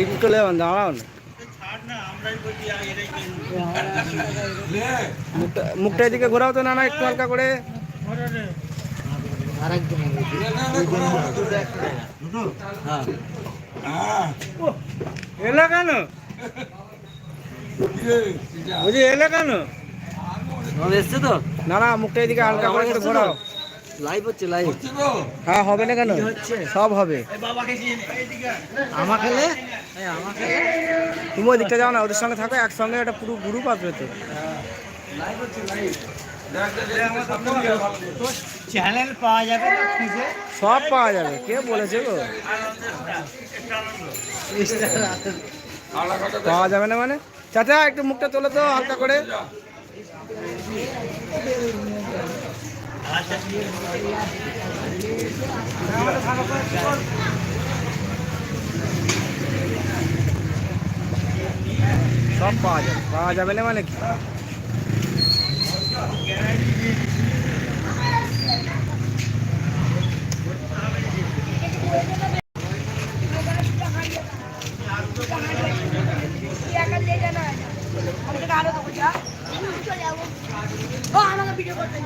ইট চলে যাবেন দাঁড়ান মুখটা মুখটা এদিকে ঘোরাও তো না না একটু হালকা করে। এলো কেন? বুঝি এলো কেন? এসছে তো? না না মুখটা এদিকে হালকা করে একটু ঘোরাও। লাইভ হচ্ছে লাইভ হ্যাঁ হবে না কেন? সব হবে। আমা খেলে? এই আমা খেলে। তুমি ওই যাও না ওদের সঙ্গে থাকো একসঙ্গে একটা পুরো গ্রুপ আসবে তো। চ্যানেল পাওয়া যাবে সব পাওয়া যাবে কে বলেছে গো? পাওয়া যাবে না মানে? চাচা, একটু মুখটা তোলো তো, হালকা করে। সব পাওয়া যাবে। পাওয়া যাবে না মানে কি? আমাকে ভিডিও করতে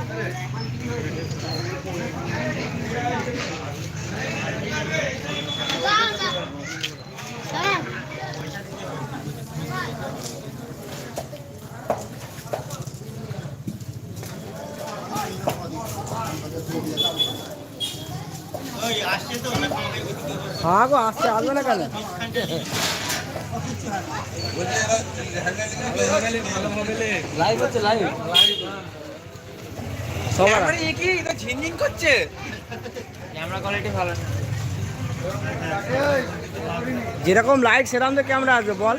হ্যাঁ গো আসছে আসবে না কেন? লাইভ হচ্ছে লাইভ সবার ক্যামেরা কোয়ালিটি ভালো না। যেরকম লাইট সেরকম তো ক্যামেরা আসবে বল।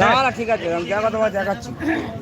না না ঠিক আছে আমি দেখা তোমার দেখাচ্ছি।